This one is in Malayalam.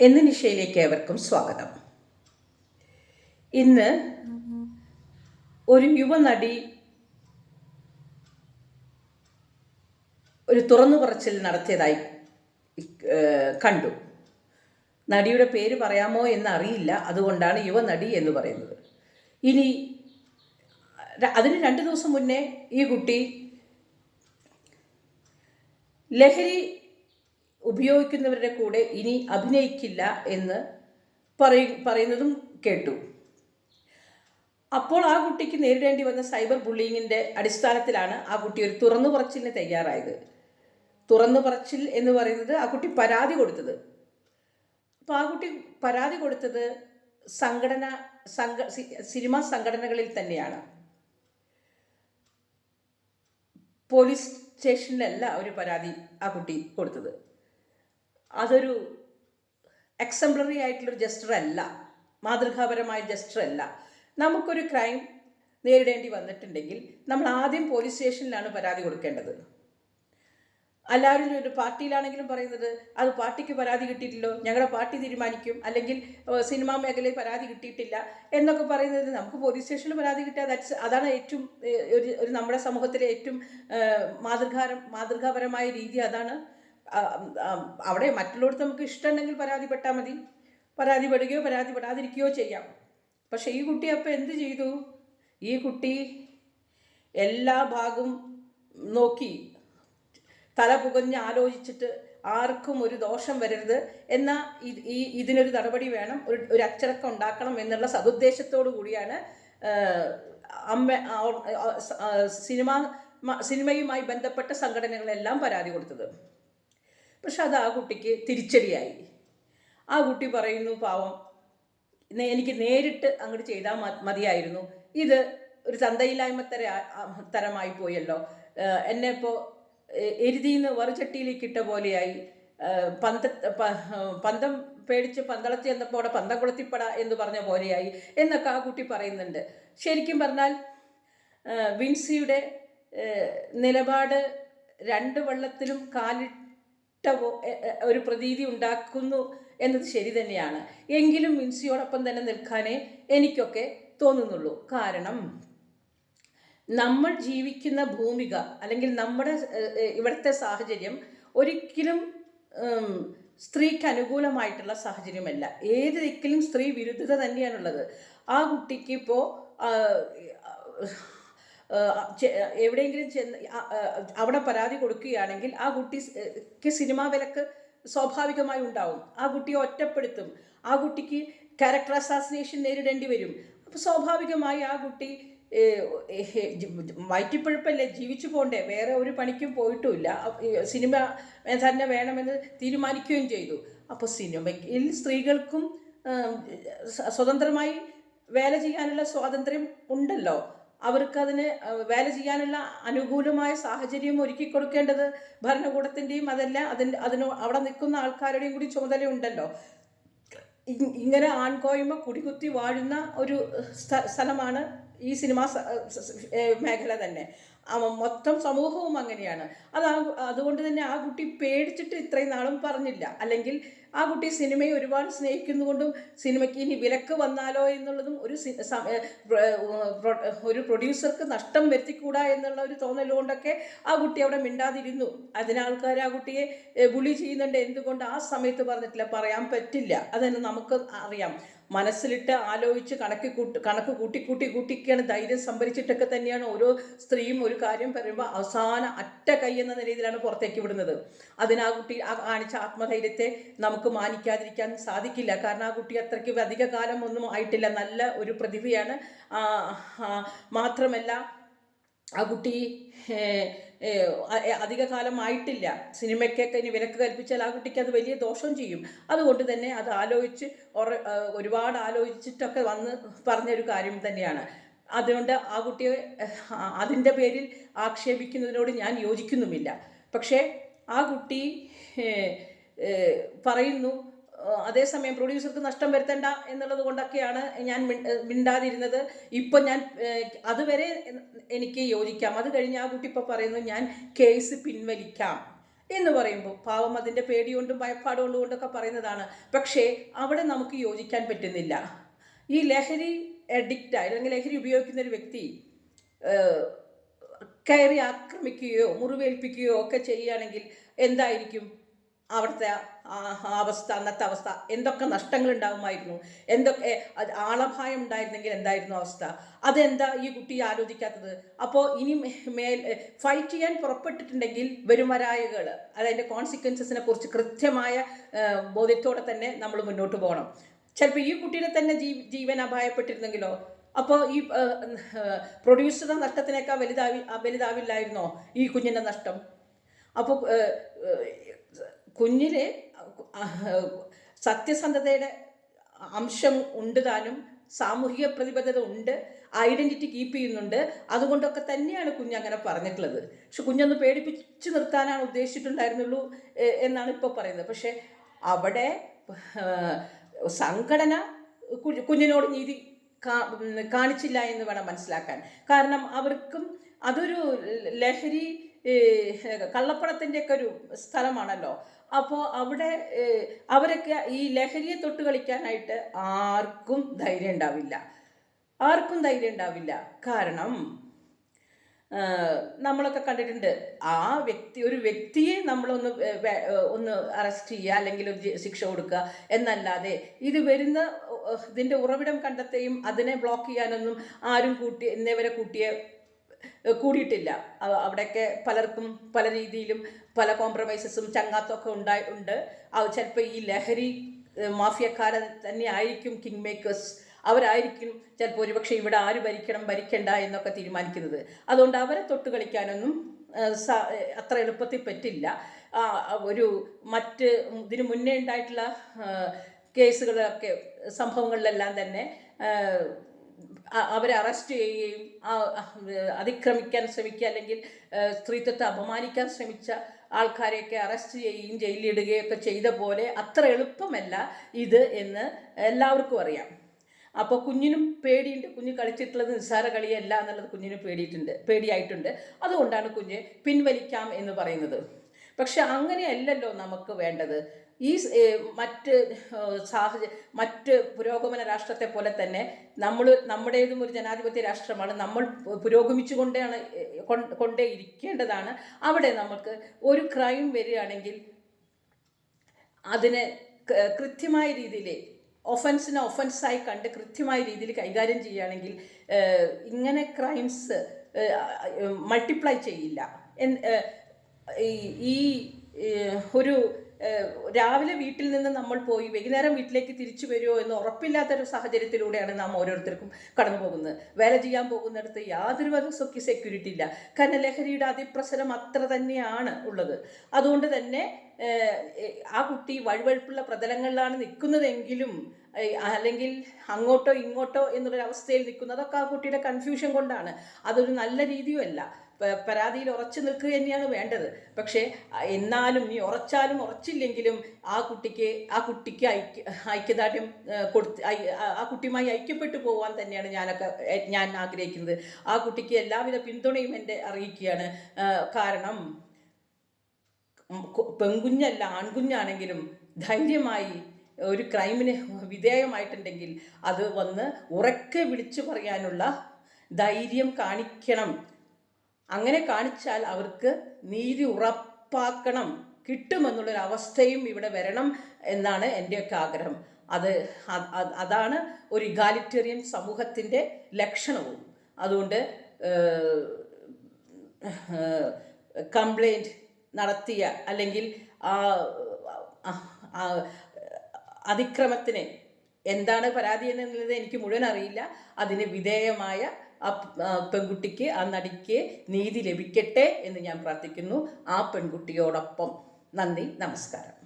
എന്ന നിശയിലേക്ക് ഏവർക്കും സ്വാഗതം. ഇന്ന് ഒരു യുവനടി ഒരു തുറന്നു പറച്ചിൽ നടത്തിയതായി കണ്ടു. നടിയുടെ പേര് പറയാമോ എന്ന് അറിയില്ല അതുകൊണ്ടാണ് യുവനടി എന്ന് പറയുന്നത്. ഇനി അതിന് രണ്ട് ദിവസം മുന്നേ ഈ കുട്ടി ലഹരി ഉപയോഗിക്കുന്നവരുടെ കൂടെ ഇനി അഭിനയിക്കില്ല എന്ന് പറയ പറയുന്നതും കേട്ടു. അപ്പോൾ ആ കുട്ടിക്ക് നേരിടേണ്ടി വന്ന സൈബർ ബുള്ളിങ്ങിന്റെ അടിസ്ഥാനത്തിലാണ് ആ കുട്ടി ഒരു തുറന്നു പറച്ചിലിന് തയ്യാറായത്. തുറന്നു പറച്ചിൽ എന്ന് പറയുന്നത് ആ കുട്ടി പരാതി കൊടുത്തത്. അപ്പോൾ ആ കുട്ടി പരാതി കൊടുത്തത് സംഘടന സംഘ സിനിമാ സംഘടനകളിൽ തന്നെയാണ്. പോലീസ് സ്റ്റേഷനിലല്ല ഒരു പരാതി ആ കുട്ടി കൊടുത്തത്. അതൊരു എക്സംപ്ലറി ആയിട്ടുള്ളൊരു ജസ്റ്റർ അല്ല മാതൃകാപരമായ ജസ്റ്റർ അല്ല നമുക്കൊരു ക്രൈം നേരിടേണ്ടി വന്നിട്ടുണ്ടെങ്കിൽ നമ്മൾ ആദ്യം പോലീസ് സ്റ്റേഷനിലാണ് പരാതി കൊടുക്കേണ്ടത്. എല്ലാവരും ഒരു പാർട്ടിയിലാണെങ്കിലും പറയുന്നത് അത് പാർട്ടിക്ക് പരാതി കിട്ടിയിട്ടില്ലോ ഞങ്ങളുടെ പാർട്ടി തീരുമാനിക്കും അല്ലെങ്കിൽ സിനിമാ മേഖലയിൽ പരാതി കിട്ടിയിട്ടില്ല എന്നൊക്കെ പറയുന്നത് നമുക്ക് പോലീസ് സ്റ്റേഷനിൽ പരാതി കിട്ടിയാൽ ദാറ്റ്സ് അതാണ് ഏറ്റവും ഒരു നമ്മുടെ സമൂഹത്തിലെ ഏറ്റവും മാതൃകാരം മാതൃകാപരമായ രീതി. അതാണ് അവിടെ മറ്റുള്ളവർക്ക് നമുക്ക് ഇഷ്ടമുണ്ടെങ്കിൽ പരാതിപ്പെട്ടാൽ മതി. പരാതിപ്പെടുകയോ പരാതിപ്പെടാതിരിക്കുകയോ ചെയ്യാം. പക്ഷേ ഈ കുട്ടി അപ്പോൾ എന്ത് ചെയ്തു? ഈ കുട്ടി എല്ലാ ഭാഗവും നോക്കി തല പുകഞ്ഞ് ആലോചിച്ചിട്ട് ആർക്കും ഒരു ദോഷം വരരുത് എന്നാൽ ഈ ഇതിനൊരു നടപടി വേണം ഒരു ഒരു അച്ചടക്കം ഉണ്ടാക്കണം എന്നുള്ള സതുദ്ദേശത്തോടു കൂടിയാണ് അമ്മ സിനിമ സിനിമയുമായി ബന്ധപ്പെട്ട സംഘടനകളെല്ലാം പരാതി കൊടുത്തത്. പക്ഷെ അത് ആ കുട്ടിക്ക് തിരിച്ചടിയായി. ആ കുട്ടി പറയുന്നു പാവം എനിക്ക് നേരിട്ട് അങ്ങോട്ട് ചെയ്താൽ മതിയായിരുന്നു. ഇത് ഒരു തന്തയില്ലായ്മ തര തരമായി പോയല്ലോ. എന്നെ ഇപ്പോൾ എരുതിന്ന് വറുചട്ടിയിലേക്ക് ഇട്ട പോലെയായി. പന്ത പന്തം പേടിച്ച് പന്തളത്തി എന്നപ്പോൾ അവിടെ പന്തം കൊളുത്തിപ്പട എന്ന് പറഞ്ഞ പോലെയായി എന്നൊക്കെ ആ കുട്ടി പറയുന്നുണ്ട്. ശരിക്കും പറഞ്ഞാൽ വിൻസിയുടെ നിലപാട് രണ്ട് വെള്ളത്തിലും കാലിട്ട എ- ഒരു പ്രതീതി ഉണ്ടാക്കുന്നു എന്നത് ശരി തന്നെയാണ്. എങ്കിലും മിൻസിയോടൊപ്പം തന്നെ നിൽക്കാനേ എനിക്കൊക്കെ തോന്നുന്നുള്ളൂ. കാരണം നമ്മൾ ജീവിക്കുന്ന ഭൂമിക അല്ലെങ്കിൽ നമ്മുടെ ഇവിടുത്തെ സാഹചര്യം ഒരിക്കലും സ്ത്രീക്ക് അനുകൂലമായിട്ടുള്ള സാഹചര്യമല്ല. ഏത് ദിക്കിലും സ്ത്രീ വിരുദ്ധത തന്നെയാണുള്ളത്. ആ കുട്ടിക്ക് ഇപ്പോൾ എവിടെയെങ്കിലും ചെന്ന് അവിടെ പരാതി കൊടുക്കുകയാണെങ്കിൽ ആ കുട്ടിക്ക് സിനിമാ വിലക്ക് സ്വാഭാവികമായി ഉണ്ടാവും. ആ കുട്ടിയെ ഒറ്റപ്പെടുത്തും. ആ കുട്ടിക്ക് ക്യാരക്ടർ അസാസിനേഷൻ നേരിടേണ്ടി വരും. അപ്പോൾ സ്വാഭാവികമായി ആ കുട്ടി വയറ്റിപ്പഴുപ്പല്ലേ ജീവിച്ചു പോകണ്ടേ വേറെ ഒരു പണിക്കും പോയിട്ടുമില്ല. സിനിമ തന്നെ വേണമെന്ന് തീരുമാനിക്കുകയും ചെയ്തു. അപ്പോൾ സിനിമയിൽ സ്ത്രീകൾക്കും സ്വതന്ത്രമായി വേല ചെയ്യാനുള്ള സ്വാതന്ത്ര്യം ഉണ്ടല്ലോ. അവർക്കതിന് അതിന് വേല ചെയ്യാനുള്ള അനുകൂലമായ സാഹചര്യം ഒരുക്കി കൊടുക്കേണ്ടത് ഭരണകൂടത്തിന്റെയും അതല്ല അതിന് അതിന് അവിടെ നിൽക്കുന്ന ആൾക്കാരുടെയും കൂടി ചുമതലയുണ്ടല്ലോ ഇങ്ങനെ ആൺകോയ്മ കുടികുത്തി വാഴുന്ന ഒരു സ്ഥലമാണ് ഈ സിനിമാ മേഖല തന്നെ. മൊത്തം സമൂഹവും അങ്ങനെയാണ്. അത് അതുകൊണ്ട് തന്നെ ആ കുട്ടി പേടിച്ചിട്ട് ഇത്രയും നാളും പറഞ്ഞില്ല. അല്ലെങ്കിൽ ആ കുട്ടി സിനിമയെ ഒരുപാട് സ്നേഹിക്കുന്നതുകൊണ്ടും സിനിമയ്ക്ക് ഇനി വിലക്ക് വന്നാലോ എന്നുള്ളതും ഒരു ഒരു പ്രൊഡ്യൂസർക്ക് നഷ്ടം വരുത്തിക്കൂടാ എന്നുള്ള ഒരു തോന്നലുകൊണ്ടൊക്കെ ആ കുട്ടി അവിടെ മിണ്ടാതിരുന്നു. അതിനാൾക്കാർ ആ കുട്ടിയെ ബുളി ചെയ്യുന്നുണ്ട്. എന്തുകൊണ്ട് ആ സമയത്ത് പറഞ്ഞിട്ടില്ല? പറയാൻ പറ്റില്ല. അതന്നെ നമുക്ക് അറിയാം. മനസ്സിലിട്ട് ആലോചിച്ച് കണക്ക് കൂട്ട് കണക്ക് കൂട്ടി കൂട്ടി കൂട്ടിക്കാണ് ധൈര്യം സംഭരിച്ചിട്ടൊക്കെ തന്നെയാണ് ഓരോ സ്ത്രീയും ഒരു കാര്യം പറയുമ്പോൾ അവസാന അറ്റ കൈ എന്ന നിലയിലാണ് പുറത്തേക്ക് വിടുന്നത്. അതിന് ആ കുട്ടി ആ കാണിച്ച ആത്മധൈര്യത്തെ നമുക്ക് മാനിക്കാതിരിക്കാൻ സാധിക്കില്ല. കാരണം ആ കുട്ടി അത്രയ്ക്ക് അധിക കാലം ഒന്നും ആയിട്ടില്ല. നല്ല ഒരു പ്രതിഭയാണ്. മാത്രമല്ല ആ കുട്ടി ഏഹ്, ഏഹ്, അ- അധിക കാലം ആയിട്ടില്ല സിനിമയ്ക്കൊക്കെ ഇനി വിലക്ക് കൽപ്പിച്ചാൽ ആ കുട്ടിക്ക് അത് വലിയ ദോഷം ചെയ്യും. അതുകൊണ്ട് തന്നെ അത് ആലോചിച്ച് ഒരുപാട് ആലോചിച്ചിട്ടൊക്കെ വന്ന് പറഞ്ഞൊരു കാര്യം തന്നെയാണ്. അതുകൊണ്ട് ആ കുട്ടിയെ അതിന്റെ പേരിൽ ആക്ഷേപിക്കുന്നതിനോട് ഞാൻ യോജിക്കുന്നുമില്ല. പക്ഷേ ആ കുട്ടി പറയുന്നു അതേസമയം പ്രൊഡ്യൂസർക്ക് നഷ്ടം വരുത്തേണ്ട എന്നുള്ളത് കൊണ്ടൊക്കെയാണ് ഞാൻ മിണ്ടാതിരുന്നത്. ഇപ്പം ഞാൻ അതുവരെ എനിക്ക് യോജിക്കാം. അത് കഴിഞ്ഞ് ആ കുട്ടി ഇപ്പോൾ പറയുന്നു ഞാൻ കേസ് പിൻവലിക്കാം. എന്ന് പറയുമ്പോൾ പാവം അതിന്റെ പേടികൊണ്ടും ഭയപ്പാടുകൊണ്ടും കൊണ്ടൊക്കെ പറയുന്നതാണ്. പക്ഷേ അവിടെ നമുക്ക് യോജിക്കാൻ പറ്റുന്നില്ല. ഈ ലഹരി അഡിക്റ്റ് അല്ലെങ്കിൽ ലഹരി ഉപയോഗിക്കുന്ന ഒരു വ്യക്തി കയറി ആക്രമിക്കുകയോ മുറിവേൽപ്പിക്കുകയോ ഒക്കെ ചെയ്യുകയാണെങ്കിൽ എന്തായിരിക്കും? അവിടുത്തെ അവസ്ഥ അന്നത്തെ അവസ്ഥ എന്തൊക്കെ നഷ്ടങ്ങൾ ഉണ്ടാകുമായിരുന്നു എന്തൊക്കെ ആളഭായം ഉണ്ടായിരുന്നെങ്കിൽ എന്തായിരുന്നു അവസ്ഥ? അതെന്താ ഈ കുട്ടി ആലോചിക്കാത്തത്? അപ്പോൾ ഇനി മേൽ ഫൈറ്റ് ചെയ്യാൻ പുറപ്പെട്ടിട്ടുണ്ടെങ്കിൽ വരുമരായകൾ അതായത് കോൺസിക്വൻസസിനെ കുറിച്ച് കൃത്യമായ ബോധ്യത്തോടെ തന്നെ നമ്മൾ മുന്നോട്ട് പോകണം. ചിലപ്പോൾ ഈ കുട്ടിയുടെ തന്നെ ജീ ജീവൻ അപായപ്പെട്ടിരുന്നെങ്കിലോ? അപ്പോൾ ഈ പ്രൊഡ്യൂസറുടെ നഷ്ടത്തിനേക്കാൾ വലുതാവി വലുതാവില്ലായിരുന്നോ ഈ കുഞ്ഞിന്റെ നഷ്ടം? അപ്പോൾ കുഞ്ഞിലെ സത്യസന്ധതയുടെ അംശം ഉണ്ട് താനും സാമൂഹിക പ്രതിബദ്ധത ഉണ്ട് ഐഡന്റിറ്റി കീപ്പ് ചെയ്യുന്നുണ്ട് അതുകൊണ്ടൊക്കെ തന്നെയാണ് കുഞ്ഞ് അങ്ങനെ പറഞ്ഞിട്ടുള്ളത്. പക്ഷെ കുഞ്ഞൊന്ന് പേടിപ്പിച്ച് നിർത്താനാണ് ഉദ്ദേശിച്ചിട്ടുണ്ടായിരുന്നുള്ളൂ എന്നാണ് ഇപ്പോൾ പറയുന്നത്. പക്ഷെ അവിടെ സംഘടന കുഞ്ഞിനോട് നീതി കാണിച്ചില്ല എന്ന് വേണം മനസ്സിലാക്കാൻ. കാരണം അവർക്കും അതൊരു ലഹരി കള്ളപ്പണത്തിന്റെയൊക്കെ ഒരു സ്ഥലമാണല്ലോ. അപ്പോൾ അവിടെ അവരൊക്കെ ഈ ലഹരിയെ തൊട്ട് കളിക്കാനായിട്ട് ആർക്കും ധൈര്യം ഉണ്ടാവില്ല. ആർക്കും ധൈര്യം ഉണ്ടാവില്ല. കാരണം നമ്മളൊക്കെ കണ്ടിട്ടുണ്ട് ആ വ്യക്തി ഒരു വ്യക്തിയെ നമ്മളൊന്ന് ഒന്ന് അറസ്റ്റ് ചെയ്യുക അല്ലെങ്കിൽ ഒരു ശിക്ഷ കൊടുക്കുക എന്നല്ലാതെ ഇത് വരുന്ന ഇതിന്റെ ഉറവിടം കണ്ടെത്തുകയും അതിനെ ബ്ലോക്ക് ചെയ്യാനൊന്നും ആരും കൂട്ടി ഇന്നേവരെ കൂട്ടിയ ഏഹ് കൂടിയിട്ടില്ല. അവ- അവിടെയൊക്കെ പലർക്കും പല രീതിയിലും പല കോംപ്രമൈസസും ചങ്ങാത്തമൊക്കെ ഉണ്ടായി ഉണ്ട്. ചിലപ്പോൾ ഈ ലഹരി മാഫിയക്കാരെ തന്നെ ആയിരിക്കും കിങ് മേക്കേഴ്സ് അവരായിരിക്കും ചിലപ്പോൾ ഒരുപക്ഷെ ഇവിടെ ആര് ഭരിക്കണം ഭരിക്കണ്ട എന്നൊക്കെ തീരുമാനിക്കുന്നത്. അതുകൊണ്ട് അവരെ തൊട്ട് കളിക്കാനൊന്നും അത്ര എളുപ്പത്തിൽ പറ്റില്ല. ഒരു മറ്റ് ഇതിനു മുന്നേ ഉണ്ടായിട്ടുള്ള കേസുകളൊക്കെ സംഭവങ്ങളിലെല്ലാം തന്നെ അവരെ അറസ്റ്റ് ചെയ്യുകയും അതിക്രമിക്കാൻ ശ്രമിക്കുക അല്ലെങ്കിൽ സ്ത്രീത്വത്തെ അപമാനിക്കാൻ ശ്രമിച്ച ആൾക്കാരെയൊക്കെ അറസ്റ്റ് ചെയ്യുകയും ജയിലിലിടുകയൊക്കെ ചെയ്ത പോലെ അത്ര എളുപ്പമല്ല ഇത് എന്ന് എല്ലാവർക്കും അറിയാം. അപ്പോൾ കുഞ്ഞിനും പേടിയുണ്ട്. കുഞ്ഞ് കളിച്ചിട്ടുള്ളത് നിസ്സാര കളിയല്ല എന്നുള്ളത് കുഞ്ഞിന് പേടിയിട്ടുണ്ട് പേടിയായിട്ടുണ്ട്. അതുകൊണ്ടാണ് കുഞ്ഞ് പിൻവലിക്കാം എന്ന് പറയുന്നത്. പക്ഷെ അങ്ങനെയല്ലല്ലോ നമുക്ക് വേണ്ടത്. ഈ മറ്റ് സാഹചര്യ മറ്റ് പുരോഗമന രാഷ്ട്രത്തെ പോലെ തന്നെ നമ്മൾ നമ്മുടേതും ഒരു ജനാധിപത്യ രാഷ്ട്രമാണ്. നമ്മൾ പുരോഗമിച്ചു കൊണ്ടാണ് കൊണ്ടേ കൊണ്ടേ ഇരിക്കേണ്ടതാണ് അവിടെ നമുക്ക് ഒരു ക്രൈം വരികയാണെങ്കിൽ അതിനെ കൃത്യമായ രീതിയിൽ ഒഫൻസിനെ ഒഫൻസായി കണ്ട് കൃത്യമായ രീതിയിൽ കൈകാര്യം ചെയ്യുകയാണെങ്കിൽ ഇങ്ങനെ ക്രൈംസ് മൾട്ടിപ്ലൈ ചെയ്യില്ല. ഈ- ഒരു രാവിലെ വീട്ടിൽ നിന്ന് നമ്മൾ പോയി വൈകുന്നേരം വീട്ടിലേക്ക് തിരിച്ചു വരുമോ എന്ന് ഉറപ്പില്ലാത്തൊരു സാഹചര്യത്തിലൂടെയാണ് നാം ഓരോരുത്തർക്കും കടന്നു പോകുന്നത്. വേല ചെയ്യാൻ പോകുന്നിടത്ത് യാതൊരു വിധ സെക്യൂരിറ്റി ഇല്ല. കാരണം ലഹരിയുടെ അതിപ്രസരം അത്ര തന്നെയാണ് ഉള്ളത്. അതുകൊണ്ട് തന്നെ ആ കുട്ടി വഴുവഴുപ്പുള്ള പ്രതലങ്ങളിലാണ് നിൽക്കുന്നതെങ്കിലും അല്ലെങ്കിൽ അങ്ങോട്ടോ ഇങ്ങോട്ടോ എന്നുള്ളൊരവസ്ഥയിൽ നിൽക്കുന്നതൊക്കെ ആ കുട്ടിയുടെ കൺഫ്യൂഷൻ കൊണ്ടാണ്. അതൊരു നല്ല രീതിയുമല്ല. പരാതിയിൽ ഉറച്ചു നിൽക്കുക തന്നെയാണ് വേണ്ടത്. പക്ഷേ എന്നാലും നീ ഉറച്ചാലും ഉറച്ചില്ലെങ്കിലും ആ കുട്ടിക്ക് ആ കുട്ടിക്ക് ഐക്യ ഐക്യദാർഢ്യം കൊടുത്ത് ആ- കുട്ടിയുമായി ഐക്യപ്പെട്ടു പോകാൻ തന്നെയാണ് ഞാനൊക്കെ ഞാൻ ആഗ്രഹിക്കുന്നത്. ആ കുട്ടിക്ക് എല്ലാവിധ പിന്തുണയും എന്റെ അറിയിക്കുകയാണ്. കാരണം പെൺകുഞ്ഞല്ല ആൺകുഞ്ഞാണെങ്കിലും ധൈര്യമായി ഒരു ക്രൈമിന് വിധേയമായിട്ടുണ്ടെങ്കിൽ അത് വന്ന് ഉറക്കെ വിളിച്ചു പറയാനുള്ള ധൈര്യം കാണിക്കണം. അങ്ങനെ കാണിച്ചാൽ അവർക്ക് നീതി ഉറപ്പാക്കണം. കിട്ടുമെന്നുള്ളൊരു അവസ്ഥയും ഇവിടെ വരണം എന്നാണ് എന്റെയൊക്കെ ആഗ്രഹം. അത് അതാണ് ഒരു ഇഗാലിറ്റേറിയൻ സമൂഹത്തിന്റെ ലക്ഷണവും. അതുകൊണ്ട് കംപ്ലൈന്റ് നടത്തിയ അല്ലെങ്കിൽ അതിക്രമത്തിന് എന്താണ് പരാതി എന്നുള്ളത് എനിക്ക് മുഴുവൻ അറിയില്ല. അതിന് വിധേയമായ ആ പെൺകുട്ടിക്ക് ആ നടിക്ക് നീതി ലഭിക്കട്ടെ എന്ന് ഞാൻ പ്രാർത്ഥിക്കുന്നു. ആ പെൺകുട്ടിയോടൊപ്പം. നന്ദി നമസ്കാരം.